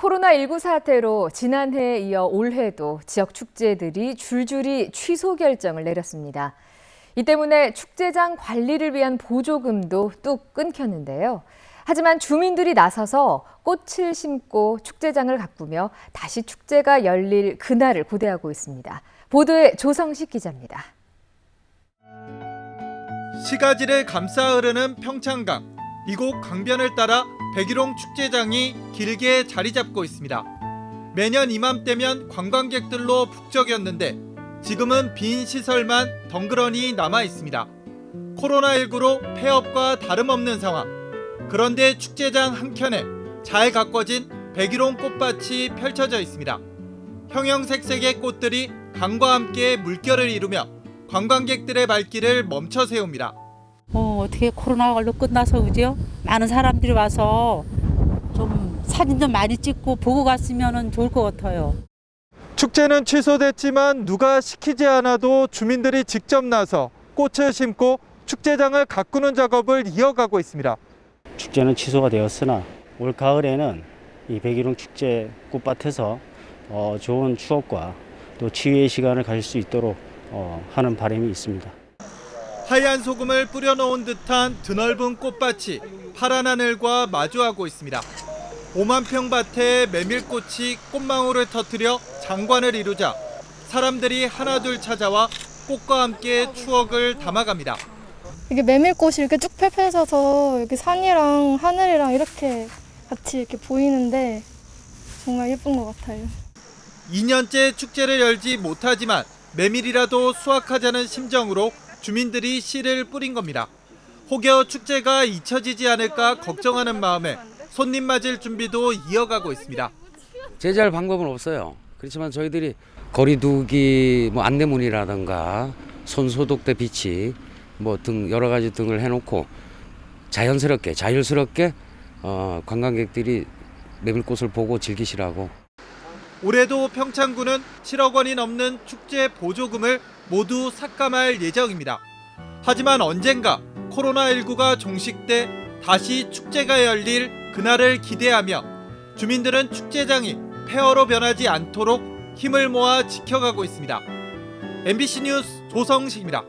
코로나19 사태로 지난해에 이어 올해도 지역 축제들이 줄줄이 취소 결정을 내렸습니다. 이 때문에 축제장 관리를 위한 보조금도 뚝 끊겼는데요. 하지만 주민들이 나서서 꽃을 심고 축제장을 가꾸며 다시 축제가 열릴 그날을 고대하고 있습니다. 보도에 조성식 기자입니다. 시가지를 감싸 흐르는 평창강 이곳 강변을 따라 백일홍 축제장이 길게 자리 잡고 있습니다. 매년 이맘때면 관광객들로 북적였는데 지금은 빈 시설만 덩그러니 남아 있습니다. 코로나19로 폐업과 다름없는 상황. 그런데 축제장 한켠에 잘 가꿔진 백일홍 꽃밭이 펼쳐져 있습니다. 형형색색의 꽃들이 강과 함께 물결을 이루며 관광객들의 발길을 멈춰 세웁니다. 어, 어떻게 코로나가 얼른 끝나서 그죠? 많은 사람들이 와서 좀 사진 좀 많이 찍고 보고 갔으면 좋을 것 같아요. 축제는 취소됐지만 누가 시키지 않아도 주민들이 직접 나서 꽃을 심고 축제장을 가꾸는 작업을 이어가고 있습니다. 축제는 취소가 되었으나 올 가을에는 이 백일홍 축제 꽃밭에서 어, 좋은 추억과 또 치유의 시간을 가질 수 있도록 어, 하는 바람이 있습니다. 하얀 소금을 뿌려놓은 듯한 드넓은 꽃밭이 파란 하늘과 마주하고 있습니다. 5만 평 밭에 메밀꽃이 꽃망울을 터뜨려 장관을 이루자 사람들이 하나둘 찾아와 꽃과 함께 추억을 담아갑니다. 이게 메밀꽃이 이렇게 쭉 펼쳐져서 이렇게 산이랑 하늘이랑 이렇게 같이 이렇게 보이는데 정말 예쁜 것 같아요. 2년째 축제를 열지 못하지만 메밀이라도 수확하자는 심정으로 주민들이 씨를 뿌린 겁니다. 혹여 축제가 잊혀지지 않을까 걱정하는 마음에 손님 맞을 준비도 이어가고 있습니다. 제재할 방법은 없어요. 그렇지만 저희들이 거리두기 뭐 안내문이라든가 손 소독대 비치 뭐 등 여러 가지 등을 해놓고 자연스럽게 자율스럽게 어, 관광객들이 메밀꽃을 보고 즐기시라고 올해도 평창군은 7억 원이 넘는 축제 보조금을 모두 삭감할 예정입니다. 하지만 언젠가 코로나19가 종식돼 다시 축제가 열릴 그날을 기대하며 주민들은 축제장이 폐허로 변하지 않도록 힘을 모아 지켜가고 있습니다. MBC 뉴스 조성식입니다.